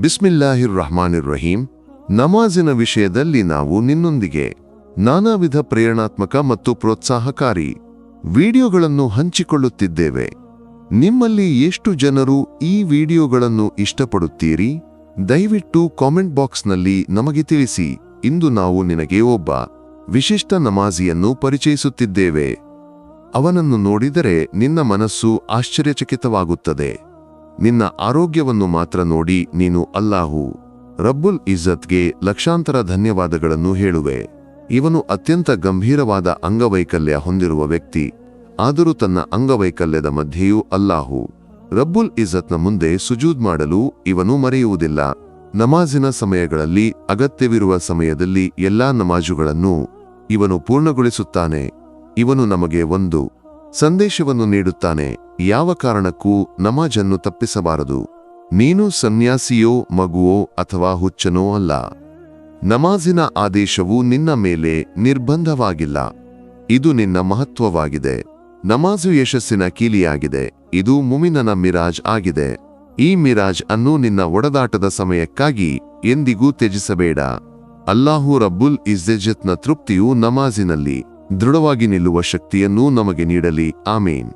ಬಿಸ್ಮಿಲ್ಲಾಹಿರ್ ರಹಮಾನಿರ್ ರಹೀಂ ನಮಾಜಿನ ವಿಷಯದಲ್ಲಿ ನಾವು ನಿನ್ನೊಂದಿಗೆ ನಾನಾ ವಿಧ ಪ್ರೇರಣಾತ್ಮಕ ಮತ್ತು ಪ್ರೋತ್ಸಾಹಕಾರಿ ವಿಡಿಯೋಗಳನ್ನು ಹಂಚಿಕೊಳ್ಳುತ್ತಿದ್ದೇವೆ. ನಿಮ್ಮಲ್ಲಿ ಎಷ್ಟು ಜನರು ಈ ವಿಡಿಯೋಗಳನ್ನು ಇಷ್ಟಪಡುತ್ತೀರಿ? ದಯವಿಟ್ಟು ಕಾಮೆಂಟ್ ಬಾಕ್ಸ್ನಲ್ಲಿ ನಮಗೆ ತಿಳಿಸಿ. ಇಂದು ನಾವು ನಿನಗೆ ಒಬ್ಬ ವಿಶಿಷ್ಟ ನಮಾಜಿಯನ್ನು ಪರಿಚಯಿಸುತ್ತಿದ್ದೇವೆ. ಅವನನ್ನು ನೋಡಿದರೆ ನಿನ್ನ ಮನಸ್ಸು ಆಶ್ಚರ್ಯಚಕಿತವಾಗುತ್ತದೆ. ನಿನ್ನ ಆರೋಗ್ಯವನ್ನು ಮಾತ್ರ ನೋಡಿ ನೀನು ಅಲ್ಲಾಹು. ರಬ್ಬುಲ್ ಇಜ್ಜತ್ಗೆ ಲಕ್ಷಾಂತರ ಧನ್ಯವಾದಗಳನ್ನು ಹೇಳುವೆ. ಇವನು ಅತ್ಯಂತ ಗಂಭೀರವಾದ ಅಂಗವೈಕಲ್ಯ ಹೊಂದಿರುವ ವ್ಯಕ್ತಿ. ಆದರೂ ತನ್ನ ಅಂಗವೈಕಲ್ಯದ ಮಧ್ಯೆಯೂ ಅಲ್ಲಾಹು. ರಬ್ಬುಲ್ ಇಜ್ಜತ್ನ ಮುಂದೆ ಸುಜೂದ್ ಮಾಡಲು ಇವನು ಮರೆಯುವುದಿಲ್ಲ. ನಮಾಜಿನ ಸಮಯಗಳಲ್ಲಿ, ಅಗತ್ಯವಿರುವ ಸಮಯದಲ್ಲಿ ಎಲ್ಲಾ ನಮಾಜುಗಳನ್ನು ಇವನು ಪೂರ್ಣಗೊಳಿಸುತ್ತಾನೆ. ಇವನು ನಮಗೆ ಒಂದು ಸಂದೇಶವನ್ನು ನೀಡುತ್ತಾನೆ, ಯಾವ ಕಾರಣಕ್ಕೂ ನಮಾಜನ್ನು ತಪ್ಪಿಸಬಾರದು. ನೀನು ಸನ್ಯಾಸಿಯೋ, ಮಗುವೋ ಅಥವಾ ಹುಚ್ಚನೋ ಅಲ್ಲ. ನಮಾಜಿನ ಆದೇಶವು ನಿನ್ನ ಮೇಲೆ ನಿರ್ಬಂಧವಾಗಿಲ್ಲ. ಇದು ನಿನ್ನ ಮಹತ್ವವಾಗಿದೆ. ನಮಾಜು ಯಶಸ್ಸಿನ ಕೀಲಿಯಾಗಿದೆ. ಇದು ಮುಮಿನನ ಮಿರಾಜ್ ಆಗಿದೆ. ಈ ಮಿರಾಜ್ ಅನ್ನು ನಿನ್ನ ಒಡದಾಟದ ಸಮಯಕ್ಕಾಗಿ ಎಂದಿಗೂ ತ್ಯಜಿಸಬೇಡ. ಅಲ್ಲಾಹು ರಬ್ಬುಲ್ ಇಜ್ಜತ್ನ ತೃಪ್ತಿಯು ನಮಾಜಿನಲ್ಲಿ ದೃಢವಾಗಿ ನಿಲ್ಲುವ ಶಕ್ತಿಯನ್ನೂ ನಮಗೆ ನೀಡಲಿ. ಆಮೀನ್.